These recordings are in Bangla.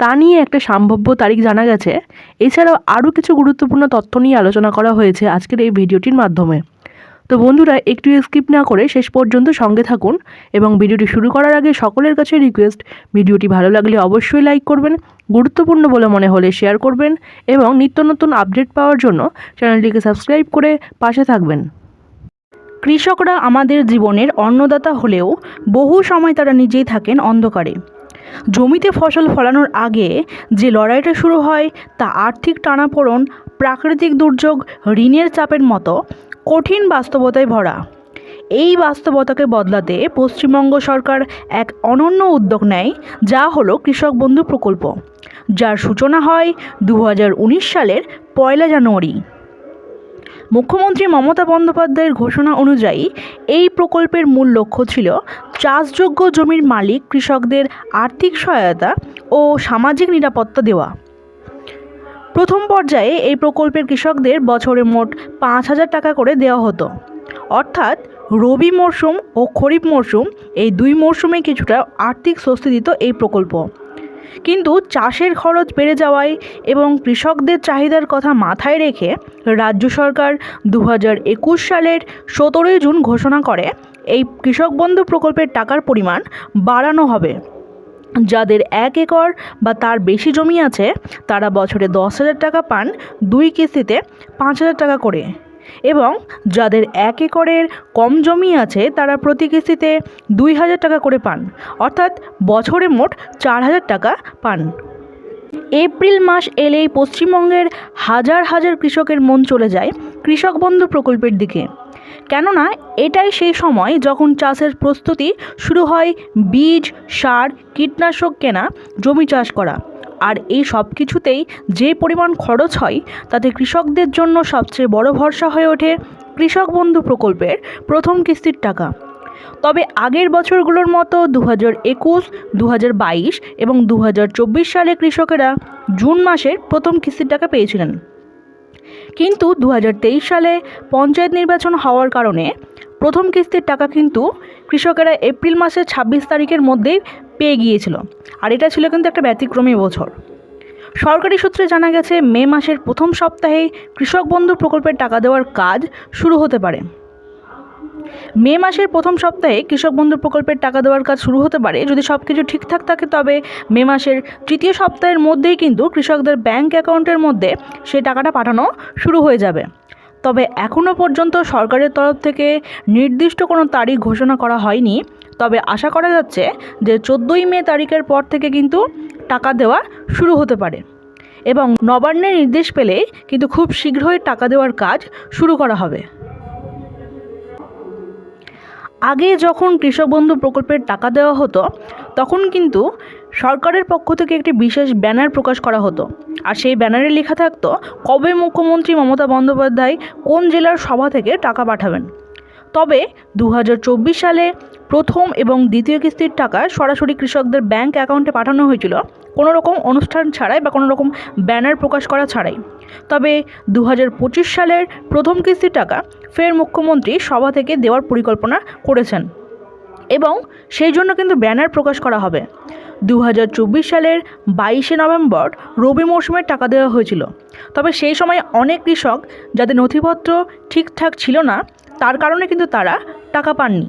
তা নিয়ে একটা সম্ভাব্য তারিখ জানা গেছে। এছাড়াও আরও কিছু গুরুত্বপূর্ণ তথ্য নিয়ে আলোচনা করা হয়েছে আজকের এই ভিডিওটির মাধ্যমে। তো বন্ধুরা, একটু স্কিপ না করে শেষ পর্যন্ত সঙ্গে থাকুন এবং ভিডিওটি শুরু করার আগে সকলের কাছে রিকোয়েস্ট ভিডিওটি ভালো লাগলে অবশ্যই লাইক করবেন, গুরুত্বপূর্ণ বলে মনে হলে শেয়ার করবেন এবং নিত্য নতুন আপডেট পাওয়ার জন্য চ্যানেলটিকে সাবস্ক্রাইব করে পাশে থাকবেন। কৃষকরা আমাদের জীবনের অন্নদাতা হলেও বহু সময় তারা নিজেই থাকেন অন্ধকারে। জমিতে ফসল ফলানোর আগে যে লড়াইটা শুরু হয় তা আর্থিক টানাপোড়ন, প্রাকৃতিক দুর্যোগ, ঋণের চাপের মতো কঠিন বাস্তবতায় ভরা। এই বাস্তবতাকে বদলাতে পশ্চিমবঙ্গ সরকার এক অনন্য উদ্যোগ নেয়, যা হলো কৃষক বন্ধু প্রকল্প, যার সূচনা হয় দু হাজার উনিশ সালের পয়লা জানুয়ারি। মুখ্যমন্ত্রী মমতা বন্দ্যোপাধ্যায়ের ঘোষণা অনুযায়ী, এই প্রকল্পের মূল লক্ষ্য ছিল চাষযোগ্য জমির মালিক কৃষকদের আর্থিক সহায়তা ও সামাজিক নিরাপত্তা দেওয়া। প্রথম পর্যায়ে এই প্রকল্পের কৃষকদের বছরে মোট পাঁচ হাজার টাকা করে দেওয়া হতো। অর্থাৎ রবি মরশুম ও খরিফ মরশুম এই দুই মরশুমে কিছুটা আর্থিক স্বস্তি দিত এই প্রকল্প। কিন্তু চাষের খরচ বেড়ে যাওয়ায় এবং কৃষকদের চাহিদার কথা মাথায় রেখে রাজ্য সরকার দু সালের সতেরোই জুন ঘোষণা করে, এই কৃষক বন্ধু প্রকল্পের টাকার পরিমাণ বাড়ানো হবে। যাদের এক একর বা তার বেশি জমি আছে, তারা বছরে দশ হাজার টাকা পান, দুই কিস্তিতে পাঁচ হাজার টাকা করে। এবং যাদের এক একরের কম জমি আছে, তারা প্রতি কিস্তিতে দুই হাজার টাকা করে পান। অর্থাৎ বছরে মোট চার হাজার টাকা পান। এপ্রিল মাস এলেই পশ্চিমবঙ্গের হাজার হাজার কৃষকের মন চলে যায় কৃষক বন্ধু প্রকল্পের দিকে। কেননা, এটাই সেই সময় যখন চাষের প্রস্তুতি শুরু হয় বীজ, সার, কীটনাশক কেনা, জমি চাষ করা। আর এই সব কিছুতেই যে পরিমাণ খরচ হয়, তাতে কৃষকদের জন্য সবচেয়ে বড় ভরসা হয়ে ওঠে কৃষক বন্ধু প্রকল্পের প্রথম কিস্তির টাকা। তবে আগের বছরগুলোর মতো দু হাজার একুশ দু হাজার বাইশ এবং দু হাজার চব্বিশ সালে কৃষকেরা জুন মাসের প্রথম কিস্তির টাকা পেয়েছিলেন। কিন্তু দু হাজার তেইশ সালে পঞ্চায়েত নির্বাচন হওয়ার কারণে প্রথম কিস্তির টাকা কিন্তু কৃষকেরা এপ্রিল মাসের ছাব্বিশ তারিখের মধ্যেই পেয়ে গিয়েছিল। আর এটা ছিল কিন্তু একটা ব্যতিক্রমী বছর। সরকারি সূত্রে জানা গেছে, মে মাসের প্রথম সপ্তাহে কৃষক বন্ধু প্রকল্পের টাকা দেওয়ার কাজ শুরু হতে পারে। মে মাসের প্রথম সপ্তাহে কৃষক বন্ধু প্রকল্পের টাকা দেওয়ার কাজ শুরু হতে পারে। যদি সব কিছু ঠিকঠাক থাকে, তবে মে মাসের তৃতীয় সপ্তাহের মধ্যেই কিন্তু কৃষকদের ব্যাংক অ্যাকাউন্টের মধ্যে সেই টাকাটা পাঠানো শুরু হয়ে যাবে। তবে এখনও পর্যন্ত সরকারের তরফ থেকে নির্দিষ্ট কোনো তারিখ ঘোষণা করা হয়নি। তবে আশা করা যাচ্ছে যে চোদ্দোই মে তারিখের পর থেকে কিন্তু টাকা দেওয়া শুরু হতে পারে এবং নবান্নের নির্দেশ পেলে কিন্তু খুব শীঘ্রই টাকা দেওয়ার কাজ শুরু করা হবে। আগে যখন কৃষক বন্ধু প্রকল্পের টাকা দেওয়া হতো তখন কিন্তু সরকারের পক্ষ থেকে একটি বিশেষ ব্যানার প্রকাশ করা হতো। আর সেই ব্যানারে লেখা থাকতো, কবে মুখ্যমন্ত্রী মমতা বন্দ্যোপাধ্যায় কোন জেলার সভা থেকে টাকা পাঠাবেন? তবে দু হাজার চব্বিশ সালে প্রথম এবং দ্বিতীয় কিস্তির টাকা সরাসরি কৃষকদের ব্যাংক অ্যাকাউন্টে পাঠানো হয়েছিল। কোনো রকম অনুষ্ঠান ছাড়াই বা কোনো রকম ব্যানার প্রকাশ করা ছাড়াই। তবে দু হাজার পঁচিশ সালের প্রথম কিস্তির টাকা ফের মুখ্যমন্ত্রী সভা থেকে দেওয়ার পরিকল্পনা করেছেন। এবং সেই জন্য কিন্তু ব্যানার প্রকাশ করা হবে। দু হাজার চব্বিশ সালের বাইশে নভেম্বর রবি মৌসুমের টাকা দেওয়া হয়েছিল। তবে সেই সময় অনেক কৃষক যাদের নথিপত্র ঠিকঠাক ছিল না, তার কারণে কিন্তু তারা টাকা পাননি।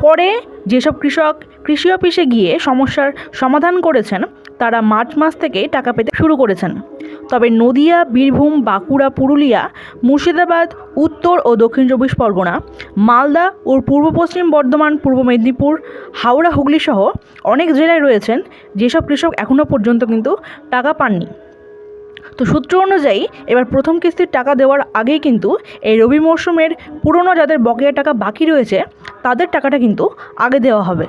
পরে যেসব কৃষক কৃষি অফিসে গিয়ে সমস্যার সমাধান করেছেন তারা মার্চ মাস থেকে টাকা পেতে শুরু করেছেন। তবে নদিয়া, বীরভূম, বাঁকুড়া, পুরুলিয়া, মুর্শিদাবাদ, উত্তর ও দক্ষিণ চব্বিশ পরগনা, মালদা ও পূর্ব পশ্চিম বর্ধমান, পূর্ব মেদিনীপুর, হাওড়া, হুগলি সহ অনেক জেলায় রয়েছেন যেসব কৃষক এখনও পর্যন্ত কিন্তু টাকা পাননি। তো সূত্র অনুযায়ী এবার প্রথম কিস্তির টাকা দেওয়ার আগেই কিন্তু এই রবি মরশুমের পুরনো যাদের বকেয়া টাকা বাকি রয়েছে, তাদের টাকাটা কিন্তু আগে দেওয়া হবে।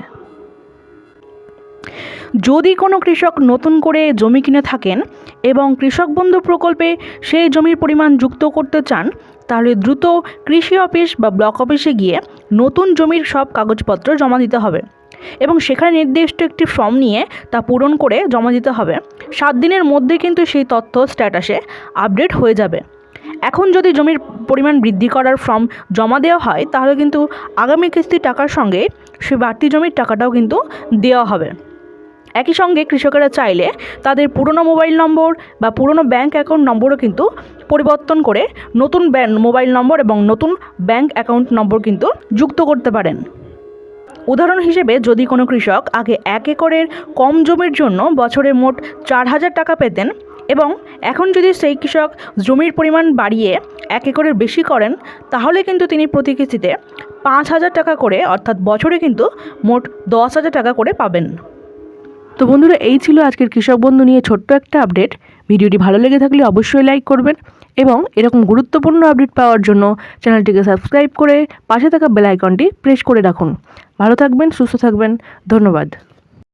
যদি কোনো কৃষক নতুন করে জমি কিনে থাকেন এবং কৃষক বন্ধু প্রকল্পে সেই জমির পরিমাণ যুক্ত করতে চান, তাহলে দ্রুত কৃষি অফিস বা ব্লক অফিসে গিয়ে নতুন জমির সব কাগজপত্র জমা দিতে হবে এবং সেখানে নির্দিষ্ট একটি ফর্ম নিয়ে তা পূরণ করে জমা দিতে হবে। সাত দিনের মধ্যে কিন্তু সেই তথ্য স্ট্যাটাসে আপডেট হয়ে যাবে। এখন যদি জমির পরিমাণ বৃদ্ধি করার ফর্ম জমা দেওয়া হয়, তাহলে কিন্তু আগামী কিস্তির টাকার সঙ্গে সে বাড়তি জমির টাকাটাও কিন্তু দেওয়া হবে। একই সঙ্গে কৃষকেরা চাইলে তাদের পুরনো মোবাইল নম্বর বা পুরনো ব্যাংক অ্যাকাউন্ট নম্বরও কিন্তু পরিবর্তন করে নতুন মোবাইল নম্বর এবং নতুন ব্যাংক অ্যাকাউন্ট নম্বর কিন্তু যুক্ত করতে পারেন। উদাহরণ হিসেবে যদি কোনো কৃষক আগে এক একরের কম জমির জন্য বছরে মোট চার হাজার টাকা পেতেন এবং এখন যদি সেই কৃষক জমির পরিমাণ বাড়িয়ে এক একরের বেশি করেন, তাহলে কিন্তু তিনি প্রতি কিস্তিতে পাঁচ হাজার টাকা করে, অর্থাৎ বছরে কিন্তু মোট দশ হাজার টাকা করে পাবেন। তো বন্ধুরা, এই ছিল আজকের কৃষক বন্ধু নিয়ে ছোট্ট একটা আপডেট। ভিডিওটি ভালো লেগে থাকলে অবশ্যই লাইক করবেন এবং এরকম গুরুত্বপূর্ণ আপডেট পাওয়ার জন্য চ্যানেলটিকে সাবস্ক্রাইব করে পাশে থাকা বেল আইকনটি প্রেস করে রাখুন। ভালো থাকবেন, সুস্থ থাকবেন, ধন্যবাদ।